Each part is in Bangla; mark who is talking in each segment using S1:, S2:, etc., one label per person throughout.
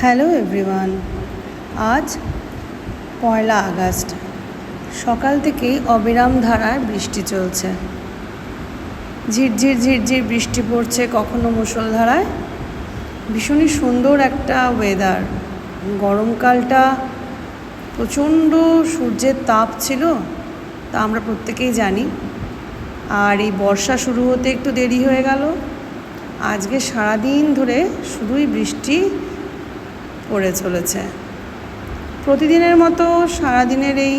S1: হ্যালো এভরিওয়ান, আজ পয়লা আগস্ট। সকাল থেকেই অবিরাম ধারায় বৃষ্টি চলছে। ঝিরঝির ঝিরঝির বৃষ্টি পড়ছে কখনো মুষলধারায়। ভীষণই সুন্দর একটা ওয়েদার গরমকালটা প্রচণ্ড সূর্যের তাপ ছিল, তা আমরা প্রত্যেকেই জানি। আর এই বর্ষা শুরু হতে একটু দেরি হয়ে গেল। আজকে সারাদিন ধরে শুধুই বৃষ্টি চলেছে। প্রতিদিনের মতো সারাদিনের এই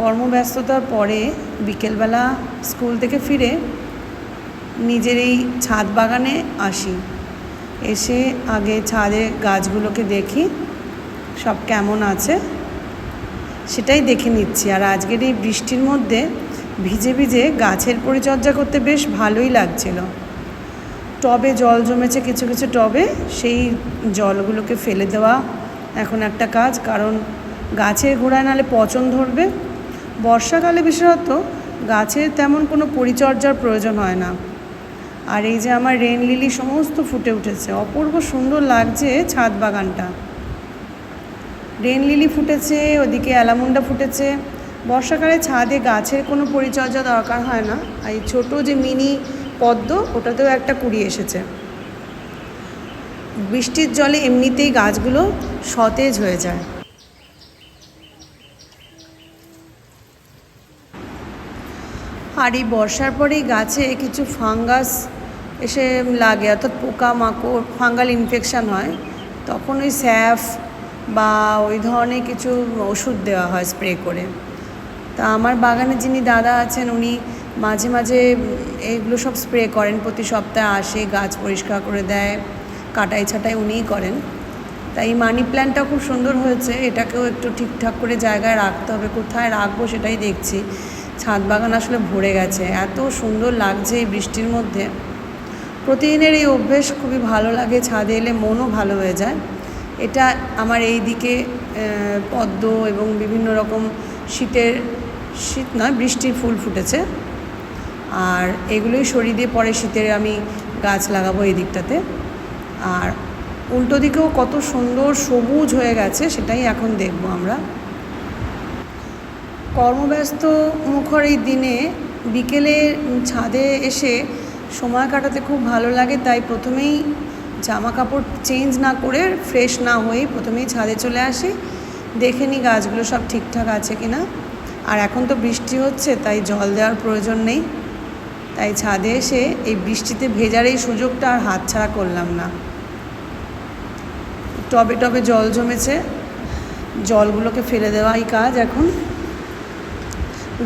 S1: কর্মব্যস্ততার পরে বিকেলবেলা স্কুল থেকে ফিরে নিজের এই ছাদ বাগানে আসি। এসে আগে ছাদে গাছগুলোকে দেখি, সব কেমন আছে সেটাই দেখে নিচ্ছি। আর আজকের এই বৃষ্টির মধ্যে ভিজে ভিজে গাছের পরিচর্যা করতে বেশ ভালোই লাগছিল। টবে জল জমেছে, কিছু কিছু টবে, সেই জলগুলোকে ফেলে দেওয়া এখন একটা কাজ। কারণ গাছের গোড়ায় নালে পচন ধরবে। বর্ষাকালে বিশেষত গাছের তেমন কোনো পরিচর্যার প্রয়োজন হয় না। আর এই যে আমার রেন লিলি সমস্ত ফুটে উঠেছে, অপূর্ব সুন্দর লাগছে ছাদ বাগানটা। রেন লিলি ফুটেছে, ওদিকে অ্যালামুন্ডা ফুটেছে। বর্ষাকালে ছাদে গাছের কোনো পরিচর্যা দরকার হয় না। আর এই ছোটো যে মিনি পদ্ম, ওটাতেও একটা কুড়ি এসেছে। বৃষ্টির জলে এমনিতেই গাছগুলো সতেজ হয়ে যায়। আর এই বর্ষার পরেই গাছে কিছু ফাঙ্গাস এসে লাগে, অর্থাৎ পোকা মাকড় ফাঙ্গাল ইনফেকশান হয়। তখন ওই স্যাফ বা ওই ধরনের কিছু ওষুধ দেওয়া হয় স্প্রে করে। তা আমার বাগানে যিনি দাদা আছেন, উনি মাঝে মাঝে এইগুলো সব স্প্রে করেন, প্রতি সপ্তাহে আসে, গাছ পরিষ্কার করে দেয়, কাটাই ছাটাই উনিই করেন। তাই এই মানি প্ল্যান্টটা খুব সুন্দর হয়েছে, এটাকেও একটু ঠিকঠাক করে জায়গায় রাখতে হবে, কোথায় রাখব সেটাই দেখছি। ছাদ বাগান আসলে ভরে গেছে, এত সুন্দর লাগছে এই বৃষ্টির মধ্যে। প্রতিদিনের এই অভ্যেস খুবই ভালো লাগে, ছাদে এলে মনও ভালো হয়ে যায়। এটা আমার এই দিকে পদ্ম এবং বিভিন্ন রকম শীতের, শীত নয়, বৃষ্টির ফুল ফুটেছে। আর এগুলোই সরিয়ে দিয়ে পরে শীতের আমি গাছ লাগাবো এই দিকটাতে। আর উল্টো দিকেও কত সুন্দর সবুজ হয়ে গেছে, সেটাই এখন দেখব আমরা। কর্মব্যস্ত মুখর এই দিনে বিকেলে ছাদে এসে সময় কাটাতে খুব ভালো লাগে, তাই প্রথমেই জামা কাপড় চেঞ্জ না করে ফ্রেশ না হয়েই প্রথমেই ছাদে চলে আসি। দেখে নিই গাছগুলো সব ঠিকঠাক আছে কি না আর এখন তো বৃষ্টি হচ্ছে, তাই জল দেওয়ার প্রয়োজন নেই। তাই ছাদে এসে এই বৃষ্টিতে ভেজার এই সুযোগটা আর হাতছাড়া করলাম না। টবে টবে জল জমেছে। জলগুলোকে ফেলে দেওয়াই কাজ এখন।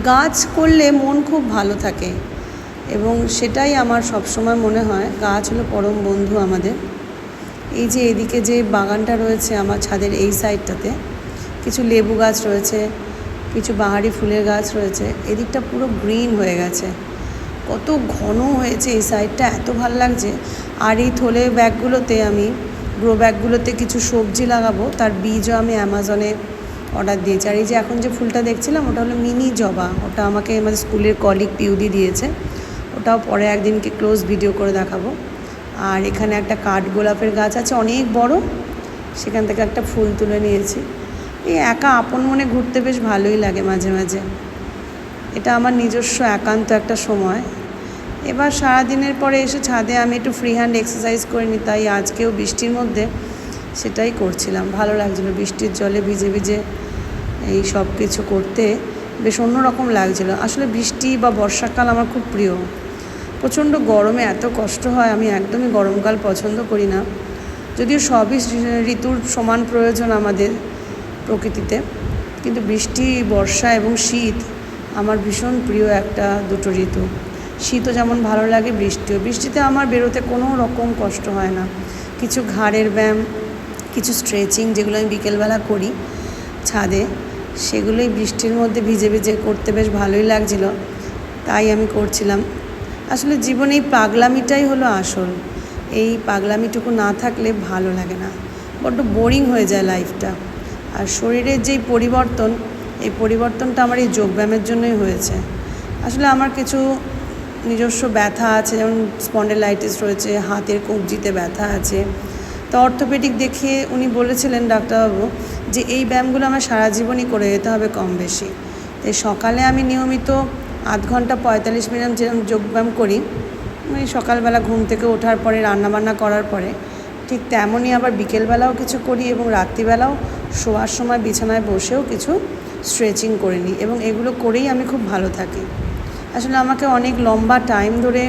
S1: গাছ করলে মন খুব ভালো থাকে এবং সেটাই আমার সবসময় মনে হয়, গাছ হলো পরম বন্ধু আমাদের। এই যে এদিকে যে বাগানটা রয়েছে আমার ছাদের এই সাইডটাতে, কিছু লেবু গাছ রয়েছে, কিছু বাহারি ফুলের গাছ রয়েছে, এদিকটা পুরো গ্রিন হয়ে গেছে। কত ঘন হয়েছে এই সাইডটা এত ভালো লাগছে। আর এই থলে ব্যাগগুলোতে আমি, গ্রো ব্যাগগুলোতে কিছু সবজি লাগাবো, তার বীজও আমি অ্যামাজনে অর্ডার দিয়েছি। আর এই যে এখন যে ফুলটা দেখছিলাম, ওটা হলো মিনি জবা। ওটা আমাকে আমাদের স্কুলের কলিগ পিউদি দিয়েছে। ওটাও পরে একদিনকে ক্লোজ ভিডিও করে দেখাবো। আর এখানে একটা কাঠ গোলাপের গাছ আছে, অনেক বড়। সেখান থেকে একটা ফুল তুলে নিয়েছি। এই একা আপন মনে ঘুরতে বেশ ভালোই লাগে মাঝে মাঝে। এটা আমার নিজস্ব একান্ত একটা সময়। এবার সারাদিনের পরে এসে ছাদে আমি একটু ফ্রি হ্যান্ড এক্সারসাইজ করে তাই আজকেও বৃষ্টির মধ্যে সেটাই করছিলাম। ভালো লাগছিল, বৃষ্টির জলে ভিজে ভিজে এই সব কিছু করতে বেশ অন্যরকম লাগছিল। আসলে বৃষ্টি বা বর্ষাকাল আমার খুব প্রিয়। প্রচণ্ড গরমে এত কষ্ট হয়, আমি একদমই গরমকাল পছন্দ করি না। যদিও সবই ঋতুর সমান প্রয়োজন আমাদের প্রকৃতিতে। কিন্তু বৃষ্টি, বর্ষা এবং শীত আমার ভীষণ প্রিয় একটা দুটো ঋতু। শীতও যেমন ভালো লাগে, বৃষ্টিও। বৃষ্টিতে আমার বেরোতে কোনো রকম কষ্ট হয় না। কিছু ঘাড়ের ব্যায়াম, কিছু স্ট্রেচিং যেগুলো আমি বিকেলবেলা করি ছাদে, সেগুলোই বৃষ্টির মধ্যে ভিজে ভিজে করতে বেশ ভালোই লাগছিল। তাই আমি করছিলাম। আসলে জীবনে এই পাগলামিটাই হলো আসল। এই পাগলামিটুকু না থাকলে ভালো লাগে না। বড্ড বোরিং হয়ে যায় লাইফটা আর শরীরের যেই পরিবর্তন এই পরিবর্তনটা আমার এই যোগব্যায়ামের জন্যই হয়েছে। আসলে আমার কিছু নিজস্ব ব্যথা আছে, যেমন স্পন্ডেলাইটিস রয়েছে, হাতের কবজিতে ব্যথা আছে। তো অর্থোপেডিক দেখিয়ে উনি বলেছিলেন ডাক্তারবাবু যে এই ব্যায়ামগুলো আমার সারা জীবনই করে যেতে হবে কম বেশি। তাই সকালে আমি নিয়মিত আধ ঘণ্টা পঁয়তাল্লিশ মিনিট যেরকম যোগব্যায়াম করি, ওই সকালবেলা ঘুম থেকে ওঠার পরে, রান্নাবান্না করার পরে, ঠিক তেমনই আবার বিকেলবেলাও কিছু করি এবং রাত্রিবেলাও শোয়ার সময় বিছানায় বসেও কিছু স্ট্রেচিং করে নিই এবং এগুলো করেই আমি খুব ভালো থাকি। আসলে আমাকে অনেক লম্বা টাইম ধরে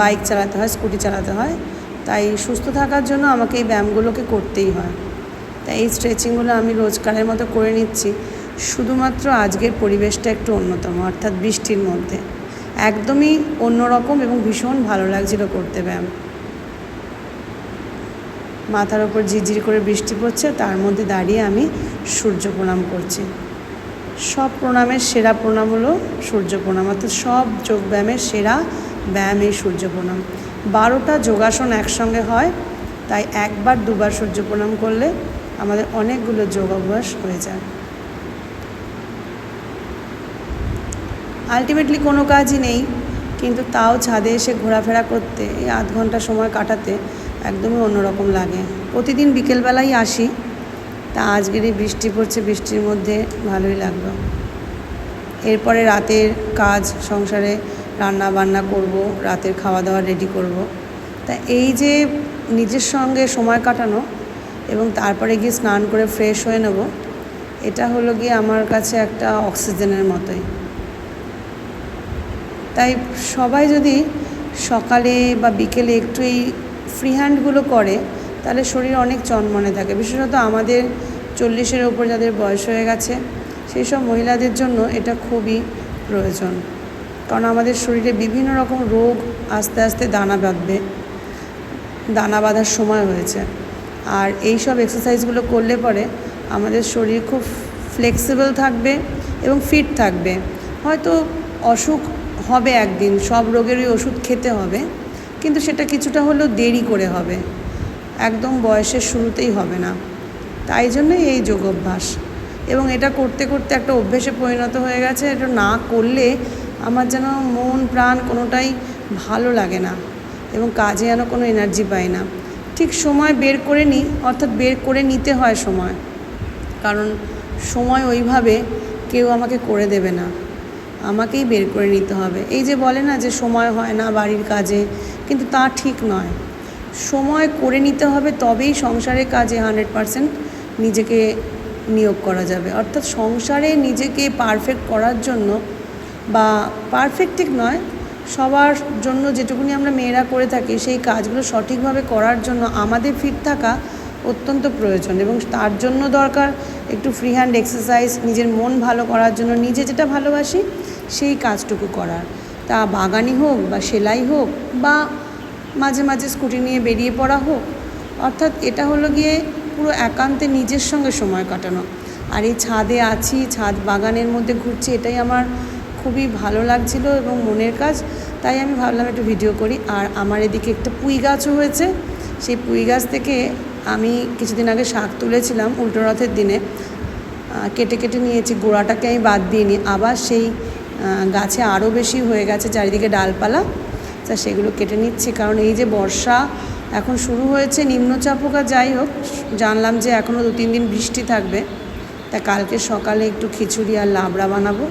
S1: বাইক চালাতে হয় স্কুটি চালাতে হয়। তাই সুস্থ থাকার জন্য আমাকে এই ব্যায়ামগুলোকে করতেই হয়। তাই এই স্ট্রেচিংগুলো আমি রোজকারের মতো করে নিচ্ছি। শুধুমাত্র আজকের পরিবেশটা একটু অন্যতম, অর্থাৎ বৃষ্টির মধ্যে। একদমই অন্যরকম এবং ভীষণ ভালো লাগছিল করতে ব্যায়াম। মাথার ওপর ঝিরঝির করে বৃষ্টি পড়ছে, তার মধ্যে দাঁড়িয়ে আমি সূর্য প্রণাম করছি। সব প্রণামের সেরা প্রণাম হলো সূর্য প্রণাম, অর্থাৎ সব যোগব্যায়ামের সেরা ব্যায়াম এই সূর্য প্রণাম। বারোটা যোগাসন একসঙ্গে হয়, তাই একবার দুবার সূর্য প্রণাম করলে আমাদের অনেকগুলো যোগ অভ্যাস হয়ে যায়। আলটিমেটলি কোনো কাজই নেই, কিন্তু তাও ছাদে এসে ঘোরাফেরা করতে, এই আধ ঘণ্টা সময় কাটাতে একদমই অন্যরকম লাগে। প্রতিদিন বিকেলবেলাই আসি, তা আজকের এই বৃষ্টি পড়ছে, বৃষ্টির মধ্যে ভালোই লাগল। এরপরে রাতের কাজ, সংসারে রান্না বান্না করব, রাতের খাওয়া দাওয়া রেডি করব। তা এই যে নিজের সঙ্গে সময় কাটানো এবং তারপরে গিয়ে স্নান করে ফ্রেশ হয়ে নেব, এটা হলো গিয়ে আমার কাছে একটা অক্সিজেনের মতোই। তাই সবাই যদি সকালে বা বিকেলে একটু এই ফ্রি হ্যান্ডগুলো করে, তাহলে শরীর অনেক চনমনে থাকে। বিশেষত আমাদের চল্লিশের ওপর যাদের বয়স হয়ে গেছে, সেই সব মহিলাদের জন্য এটা খুবই প্রয়োজন। কারণ আমাদের শরীরে বিভিন্ন রকম রোগ আস্তে আস্তে দানা বাঁধবে, দানা বাঁধার সময় হয়েছে। আর এই সব এক্সারসাইজগুলো করলে পরে আমাদের শরীর খুব ফ্লেক্সিবল থাকবে এবং ফিট থাকবে। হয়তো অসুখ হবে একদিন, সব রোগেরই ওষুধ খেতে হবে। কিন্তু সেটা কিছুটা হলেও দেরি করে হবে। একদম বয়সের শুরুতেই হবে না। তাই জন্যই এই যোগ অভ্যাস এবং এটা করতে করতে একটা অভ্যেসে পরিণত হয়ে গেছে, এটা না করলে আমার যেন মন, প্রাণ কোনোটাই ভালো লাগে না এবং কাজে যেন কোনো এনার্জি পাই না। ঠিক সময় বের করে নিই অর্থাৎ বের করে নিতে হয় সময়। কারণ সময় ওইভাবে কেউ আমাকে করে দেবে না। আমাকেই বের করে নিতে হবে। এই যে বলে না যে সময় হয় না বাড়ির কাজে কিন্তু তা ঠিক নয়। সময় করে নিতে হবে তবেই সংসারের কাজে হান্ড্রেড পারসেন্ট নিজেকে নিয়োগ করা যাবে। অর্থাৎ সংসারে নিজেকে পারফেক্ট করার জন্য বা পারফেক্ট ঠিক নয়, সবার জন্য যেটুকুনি আমরা মেয়েরা করে থাকি, সেই কাজগুলো সঠিকভাবে করার জন্য আমাদের ফিট থাকা অত্যন্ত প্রয়োজন এবং তার জন্য দরকার একটু ফ্রি হ্যান্ড এক্সারসাইজ নিজের মন ভালো করার জন্য নিজে যেটা ভালোবাসি, সেই কাজটুকু করার। তা বাগানি হোক বা সেলাই হোক বা মাঝে মাঝে স্কুটি নিয়ে বেরিয়ে পড়া হোক, অর্থাৎ এটা হলো গিয়ে পুরো একান্তে নিজের সঙ্গে সময় কাটানো। আর এই ছাদে আছি, ছাদ বাগানের মধ্যে ঘুরছি, এটাই আমার খুবই ভালো লাগছিল এবং মনের কাজ, তাই আমি ভাবলাম একটু ভিডিও করি। আর আমার এদিকে একটা পুঁই গাছও হয়েছে, সেই পুঁই গাছ থেকে আমি কিছুদিন আগে শাক তুলেছিলাম উল্টো রথের দিনে। কেটে কেটে নিয়েছি, গোড়াটাকে আমি বাদ দিইনি আবার সেই গাছে আরও বেশি হয়ে গেছে চারিদিকে ডালপালা। তা সেগুলো কেটে নিচ্ছি, কারণ এই যে বর্ষা এখন শুরু হয়েছে নিম্নচাপ যাই হোক, জানলাম যে এখনও দু তিন দিন বৃষ্টি থাকবে। তা কালকে সকালে একটু খিচুড়ি আর লাবড়া বানাবো,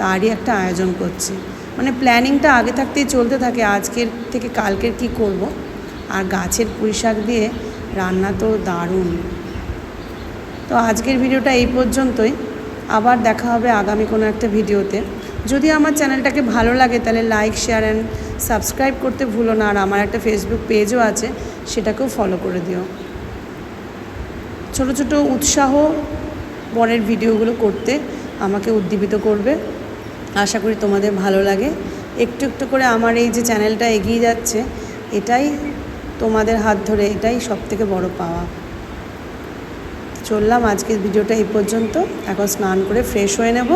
S1: তারই একটা আয়োজন করছি। মানে প্ল্যানিংটা আগে থাকতেই চলতে থাকে, আজকের থেকে কালকের কি করব। আর গাছের পুঁই শাক দিয়ে রান্না তো দারুণ। তো আজকের ভিডিওটা এই পর্যন্তই, আবার দেখা হবে আগামী কোনো একটা ভিডিওতে। যদি আমার চ্যানেলটাকে ভালো লাগে, তাহলে লাইক শেয়ার অ্যান্ড সাবস্ক্রাইব করতে ভুলো না। আর আমার একটা ফেসবুক পেজও আছে, সেটাকেও ফলো করে দিও। ছোট ছোট উৎসাহ পরের ভিডিওগুলো করতে আমাকে উদ্দীপিত করবে। আশা করি তোমাদের ভালো লাগে। একটু একটু করে আমার এই যে চ্যানেলটা এগিয়ে যাচ্ছে, এটাই তোমাদের হাত ধরে, এটাই সব থেকে বড় পাওয়া। চললাম আজকের ভিডিওটা এই পর্যন্ত। এখন স্নান করে ফ্রেশ হয়ে নেব।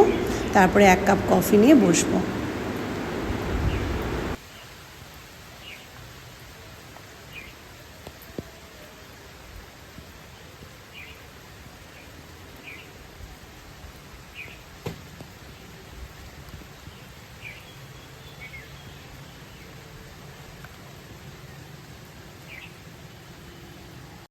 S1: তারপরে এক কাপ কফি নিয়ে বসবো।